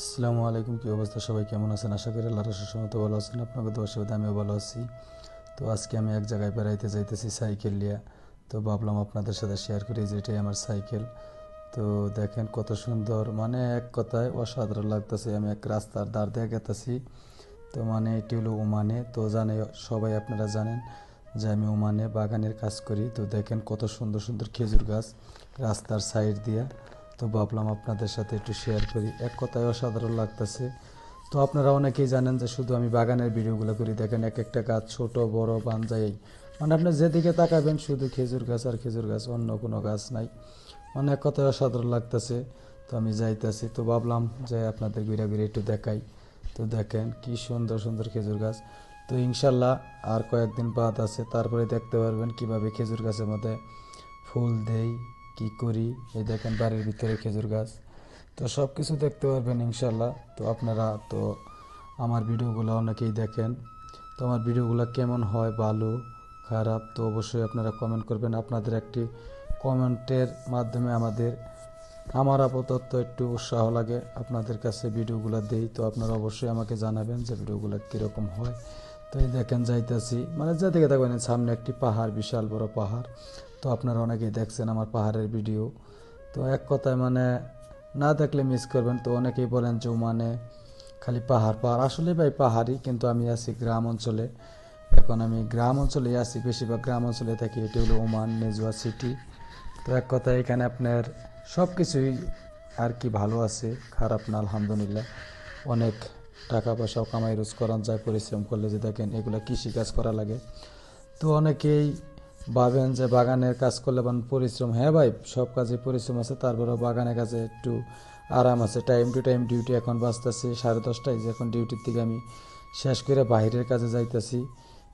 আসসালামু আলাইকুম, কী অবস্থা সবাই? কেমন আছেন? আশা করি আল্লাহর সমত ভালো আছেন। আপনাকে তো অসুবিধা আমিও ভালো আছি। তো আজকে আমি এক জায়গায় বেড়াইতে যাইতেছি সাইকেল নিয়ে। তো ভাবলাম আপনাদের সাথে শেয়ার করি যে এটাই আমার সাইকেল। তো দেখেন কত সুন্দর মানে এক কথায় অসাধারণ লাগতেছে। আমি এক রাস্তার দাঁড় দিয়ে গেতেছি। তো মানে এটি হলো ওমানে। তো জানে, সবাই আপনারা জানেন যে আমি ওমানে বাগানের কাজ করি। তো দেখেন কত সুন্দর সুন্দর খেজুর গাছ রাস্তার সাইড দিয়া। তো ভাবলাম আপনাদের সাথে একটু শেয়ার করি। এক কথায় অসাধারণ লাগতেছে। তো আপনারা অনেকেই জানেন যে শুধু আমি বাগানের ভিডিওগুলো করি, দেখেন এক একটা গাছ ছোট, বড় বানজাই মানে আপনি যেদিকে তাকাবেন, শুধু খেজুর গাছ আর খেজুর গাছ, অন্য কোনো গাছ নাই। মানে এক কথায় অসাধারণ লাগতেছে। তো আমি যাইতেছি, তো ভাবলাম যে আপনাদের ঘুরে ঘুরে একটু দেখাই। তো দেখেন কি সুন্দর সুন্দর খেজুর গাছ। তো ইনশাল্লাহ আর কয়েকদিন বাদ আছে, তারপরে দেখতে পারবেন কীভাবে খেজুর গাছের মধ্যে ফুল দেই। কি করি? এই দেখেন বাড়ির ভিতরে খেজুর গাছ। তো সব কিছু দেখতে পারবেন ইনশাল্লাহ তো আপনারা তো আমার ভিডিওগুলো অনেকেই দেখেন। তো আমার ভিডিওগুলো কেমন হয়, ভালো, খারাপ, তো অবশ্যই আপনারা কমেন্ট করবেন। আপনাদের একটি কমেন্টের মাধ্যমে আমাদের, আমার আপাতত একটু উৎসাহ লাগে। আপনাদের কাছে ভিডিওগুলো দেই। তো আপনারা অবশ্যই আমাকে জানাবেন যে ভিডিওগুলো কীরকম হয়। তো এই দেখেন যাইতেছি। মানে যেদিকে দেখবেন সামনে একটি পাহাড়, বিশাল বড় পাহাড়। তো আপনারা অনেকেই দেখছেন আমার পাহাড়ের ভিডিও। তো এক কথায় মানে না দেখলে মিস করবেন। তো অনেকেই বলেন যে মানে খালি পাহাড় পাহাড়। আসলে ভাই, পাহাড়ই কিন্তু আমি আছি গ্রাম অঞ্চলে। এখন আমি গ্রাম অঞ্চলে আছি। বেশিরভাগ গ্রাম অঞ্চলে থাকি। এটি হলো ওমান নেজুয়া সিটি। তো এক কথায় এখানে আপনার সব কিছুই আর কি ভালো আছে, খারাপ না, আলহামদুলিল্লাহ। অনেক টাকা পয়সাও কামাই রোজ করান যায় পরিশ্রম করলে যে দেখেন এগুলো কৃষিকাজ করা লাগে। তো অনেকেই ভাবেন যে বাগানের কাজ করলে বান পরিশ্রম হ্যাঁ ভাই, সব কাজে পরিশ্রম আছে, তারপরেও বাগানের কাজে একটু আরাম আছে। টাইম টু টাইম ডিউটি এখন বাঁচতেছি সাড়ে দশটায়, যে এখন ডিউটির থেকে আমি শেষ করে বাইরের কাজে যাইতেছি।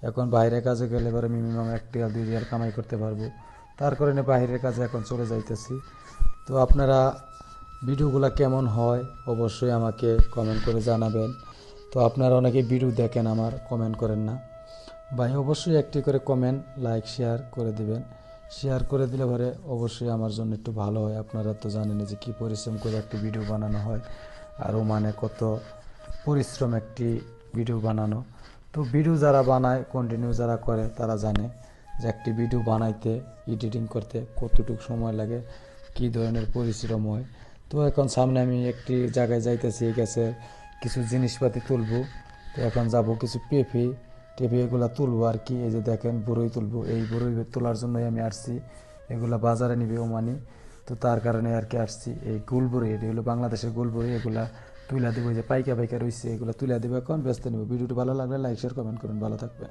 এখন বাইরের কাজে গেলে পরে মিনিমাম এক টিয়াল, দুই টিয়াল কামাই করতে পারব। তার কারণে বাইরের কাজে এখন চলে যাইতেছি। তো আপনারা ভিডিওগুলো কেমন হয়, অবশ্যই আমাকে কমেন্ট করে জানাবেন। তো আপনারা অনেকে ভিডিও দেখেন আমার কমেন্ট করেন না। ভাই, অবশ্যই একটি করে কমেন্ট লাইক শেয়ার করে দিবেন। শেয়ার করে দিলে পরে অবশ্যই আমার জন্য একটু ভালো হয়। আপনারা তো জানেন যে কী পরিশ্রম করে একটি ভিডিও বানানো হয় আরও মানে কত পরিশ্রম একটি ভিডিও বানানো। তো ভিডিও যারা বানায় কন্টিনিউ যারা করে, তারা জানে যে একটি ভিডিও বানাইতে এডিটিং করতে কতটুকু সময় লাগে, কী ধরনের পরিশ্রম হয়। তো এখন সামনে আমি একটি জায়গায় যাইতেছি, এই গাছে কিছু জিনিসপাতি তুলবো। তো এখন যাব কিছু পেঁপে টেপে এগুলো তুলবো আর কি, এই যে দেখেন বড়ই তুলবো। এই বড়ই তোলার জন্যই আমি আসছি। এগুলা বাজারে নিবে ওমানি। তো তার কারণে আর কি আসছি। এই গুলবড়ি এটি হলো বাংলাদেশের গুলবড়ি এগুলা তুলে দেবো যে পাইকা পাইকা রয়েছে এগুলো তুলে দেবো, এখন ব্যস্ত নেব। ভিডিওটি ভালো লাগলে লাইক, শেয়ার, কমেন্ট করুন। ভালো থাকবে